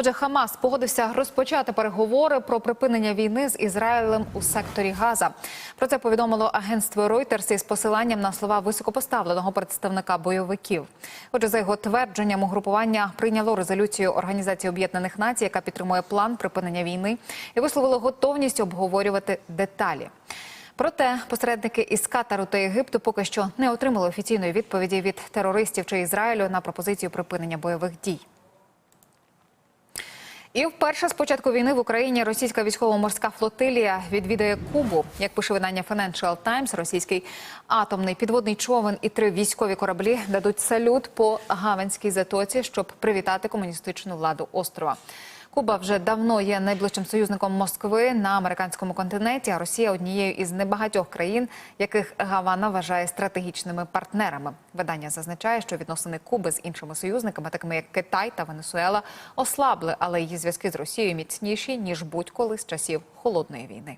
Отже, Хамас погодився розпочати переговори про припинення війни з Ізраїлем у секторі Газа. Про це повідомило агентство Reuters із посиланням на слова високопоставленого представника бойовиків. Отже, за його твердженням, угрупування прийняло резолюцію Організації Об'єднаних Націй, яка підтримує план припинення війни, і висловило готовність обговорювати деталі. Проте посередники із Катару та Єгипту поки що не отримали офіційної відповіді від терористів чи Ізраїлю на пропозицію припинення бойових дій. І вперше з початку війни в Україні російська військово-морська флотилія відвідає Кубу. Як пише видання Financial Times, російський атомний підводний човен і три військові кораблі дадуть салют по Гаванській затоці, щоб привітати комуністичну владу острова. Куба вже давно є найближчим союзником Москви на американському континенті. А Росія однією із небагатьох країн, яких Гавана вважає стратегічними партнерами. Видання зазначає, що відносини Куби з іншими союзниками, такими як Китай та Венесуела, ослабли, але її зв'язки з Росією міцніші ніж будь-коли з часів холодної війни.